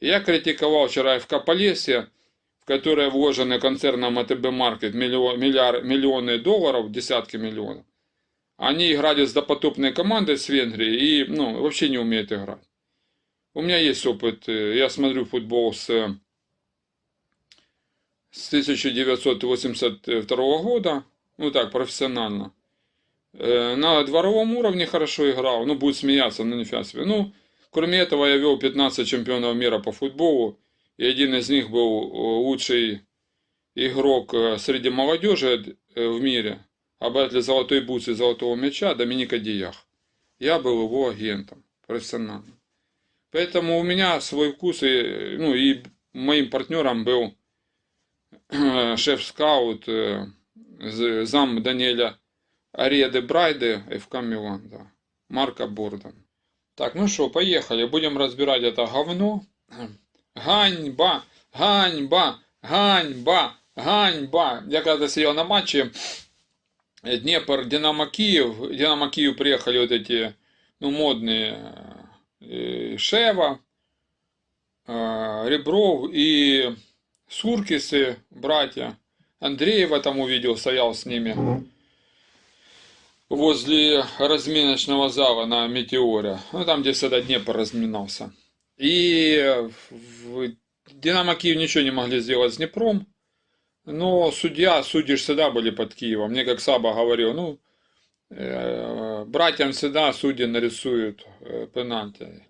Я критиковал вчера ФК Полесье, в которое вложены концерном АТБ Маркет миллион, миллиар, миллионы долларов, десятки миллионов. Они играли с допотопной командой с Венгрии и ну, вообще не умеют играть. У меня есть опыт, э, я смотрю футбол с, с 1982 года, ну так, профессионально. Э, На дворовом уровне хорошо играл, ну будет смеяться, но нифига себе. Ну, кроме этого я вел 15 чемпионов мира по футболу, и один из них был э, лучший игрок э, среди молодежи э, в мире, обладатель золотой бутсы и золотого мяча Доминика Диях. Я был его агентом, профессиональным. Поэтому у меня свой вкус, и, ну, и моим партнером был шеф-скаут, зам Даниэля Ареды Брайды, ФК Милан, да. Марка Бордан. Так, ну что, поехали. Будем разбирать это говно. Ганьба, ганьба, ганьба, ганьба. Я когда сидел на матче Днепр, Динамо Киев. Динамо Киев приехали вот эти, ну, модные Шева, Ребров и Суркисы, братья. Андреева там увидел, стоял с ними возле разминочного зала на Метеоре. Ну, там, где всегда Днепр разминался. И в Динамо Киев ничего не могли сделать с Днепром. Но судья, судьи всегда были под Киевом. Мне как Саба говорил, ну, э, братьям всегда судьи нарисуют э, пенальти.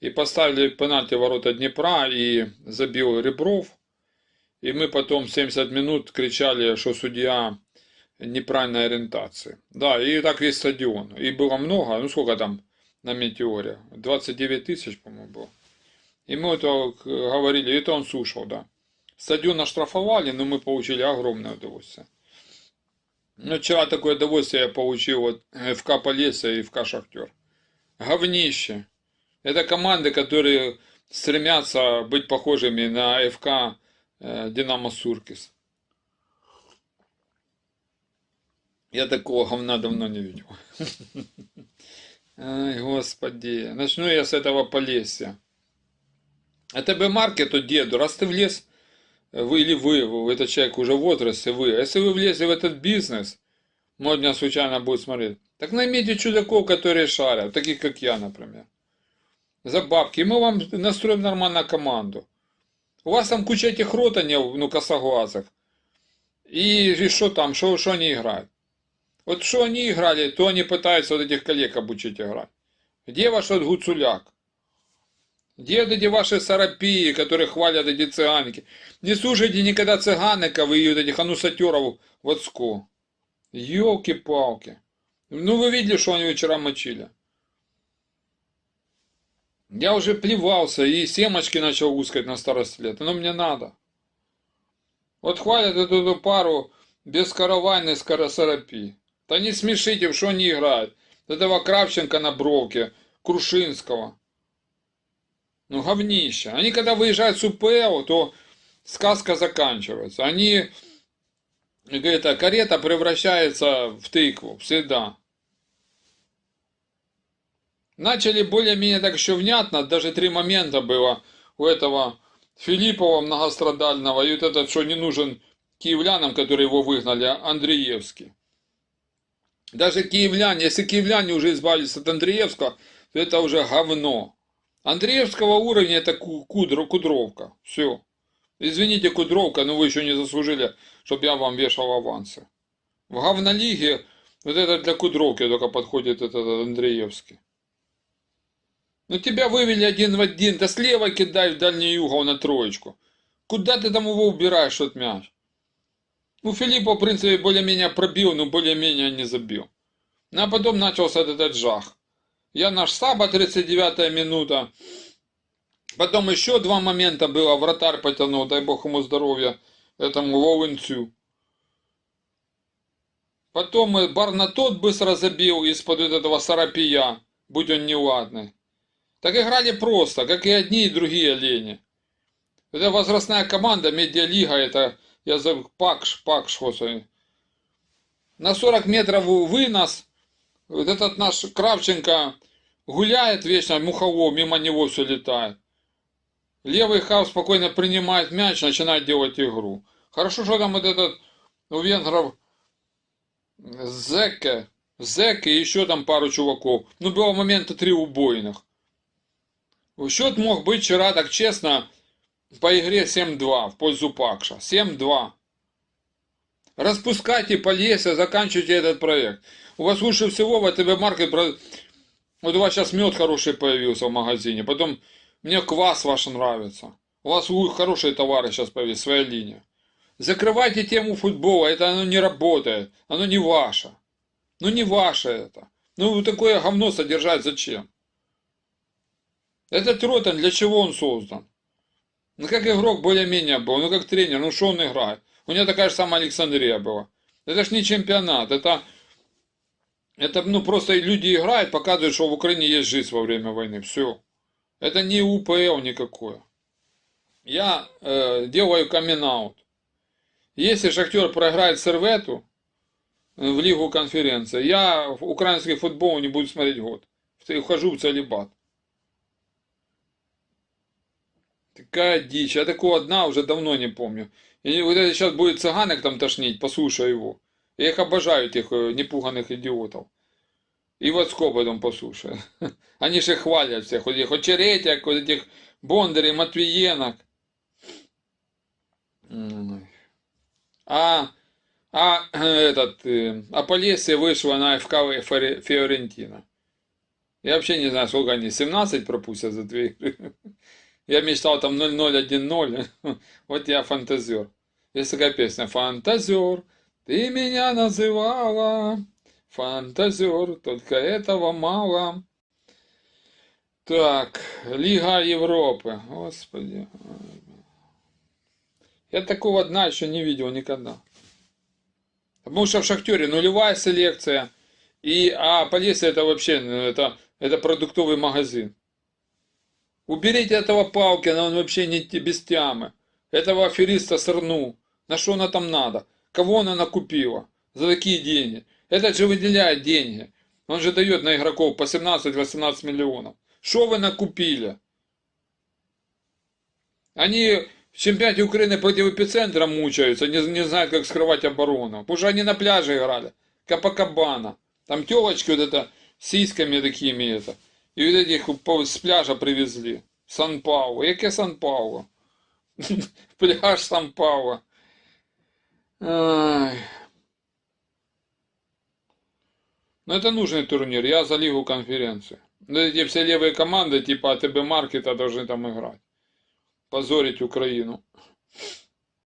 И поставили пенальти ворота Днепра и забил Ребров. И мы потом 70 минут кричали, что судья неправильной ориентации. Да, и так весь стадион. И было много, ну сколько там на Метеоре? 29 тысяч, по-моему, было. И мы это говорили, это он слушал, да. Стадион оштрафовали, но мы получили огромное удовольствие. Ну, вчера такое удовольствие я получил от ФК Полесье и ФК Шахтер. Говнище. Это команды, которые стремятся быть похожими на ФК э, Динамо Суркис. Я такого говна давно не видел. Ай, господи. Начну я с этого Полесья. АТБ маркету деду, раз ты влез, вы или вы, вы этот человек уже в возрасте, вы, а если вы влезли в этот бизнес, меня случайно будет смотреть, так наймите чудаков, которые шарят, таких как я, например. За бабки. И мы вам настроим нормальную команду. У вас там куча этих ротанев, ну, косоглазых. И, и что там, что, что они играют? Вот что они играли, то они пытаются вот этих коллег обучить играть. Где ваш вот гуцуляк? Где вот эти ваши сарапии, которые хвалят эти цыганики? Не слушайте никогда цыганников и вот этих анусатеров в Оцко. Елки-палки. Ну вы видели, что они вчера мочили? Я уже плевался и семочки начал ускать на старости лет. Но мне надо. Вот хвалят эту, эту пару без каравайной скоросарапии. Да не смешите, в что они играют. Этого Кравченко на бровке, Крушинского. Ну, говнище. Они когда выезжают с УПЛ, то сказка заканчивается. Они, говорит, а карета превращается в тыкву, всегда. Начали более-менее так еще внятно, даже три момента было у этого Филиппова многострадального, и вот этот, что не нужен киевлянам, которые его выгнали, Андреевский. Даже киевляне, если киевляне уже избавились от Андреевского, то это уже говно. Андреевского уровня это кудро, кудровка. Все. Извините, кудровка, но вы еще не заслужили, чтобы я вам вешал авансы. В говнолиге вот это для кудровки только подходит этот Андреевский. Ну тебя вывели один в один, да слева кидай в дальний угол на троечку. Куда ты там его убираешь, этот мяч? Ну, Филиппа, в принципе, более-менее пробил, но более-менее не забил. Ну, а потом начался этот жах. Я наш Саба, 39 минута. Потом еще два момента было. Вратарь потянул, дай бог ему здоровья, этому Лоуэнцю. Потом Барнатот быстро забил из-под этого Сарапия, будь он неладный. Так играли просто, как и одни, и другие олени. Это возрастная команда, медиалига, это, я забыл, Пакш, Пакш, господи. На 40 метров вынос, вот этот наш Кравченко гуляет вечно, мухово, мимо него все летает. Левый хав спокойно принимает мяч, начинает делать игру. Хорошо, что там вот этот у венгров Зеке, Зеке и еще там пару чуваков. Ну, было момента три убойных. Счет мог быть вчера, так честно, по игре 7-2 в пользу Пакша. 7-2. Распускайте Полесье, заканчивайте этот проект. У вас лучше всего в АТБ Маркет... Вот у вас сейчас мед хороший появился в магазине. Потом мне квас ваш нравится. У вас хорошие товары сейчас появились, своя линия. Закрывайте тему футбола, это оно не работает. Оно не ваше. Ну не ваше это. Ну такое говно содержать зачем? Этот Ротан, для чего он создан? Ну как игрок более-менее был, ну как тренер, ну что он играет? У него такая же самая Александрия была. Это ж не чемпионат, это, это ну просто люди играют, показывают, что в Украине есть жизнь во время войны. Все. Это не УПЛ никакое. Я э, делаю камин-аут. Если Шахтер проиграет Сервету в Лигу конференции, я украинский футбол не буду смотреть год. Ухожу в целебат. Такая дичь. Я такого дна уже давно не помню. И вот это сейчас будет цыганок там тошнить, послушай его. Я их обожаю, этих э, непуганных идиотов. И вот потом послушай. Они же хвалят всех, вот этих очеретяк, вот этих Бондарей, Матвиенок. А, а этот, э, а Полесье вышла на ФК Фиоре- Фиорентина. Я вообще не знаю, сколько они, 17 пропустят за две игры. Я мечтал там 0-0-1-0. Вот я фантазер. Есть такая песня. Фантазер, ты меня называла. Фантазер, только этого мало. Так, Лига Европы. Господи. Я такого дна еще не видел никогда. Потому что в Шахтере нулевая селекция. И, а Полесье это вообще, ну, это, это продуктовый магазин. Уберите этого Палкина, он вообще не без тямы. Этого афериста Сырну. На что она там надо? Кого она накупила? За такие деньги. Этот же выделяет деньги. Он же дает на игроков по 17-18 миллионов. Что вы накупили? Они в чемпионате Украины против эпицентра мучаются, не, не знают, как скрывать оборону. Потому что они на пляже играли. Капакабана. Там телочки вот это, сиськами такими это. Вот этих по- с пляжа привезли. Сан-Паулу. Яке Сан-Паулу? Пляж Сан-Паулу. Ай. Ну это нужный турнир. Я за лигу конференции. Ну эти все левые команды типа АТБ Маркета должны там играть. Позорить Украину.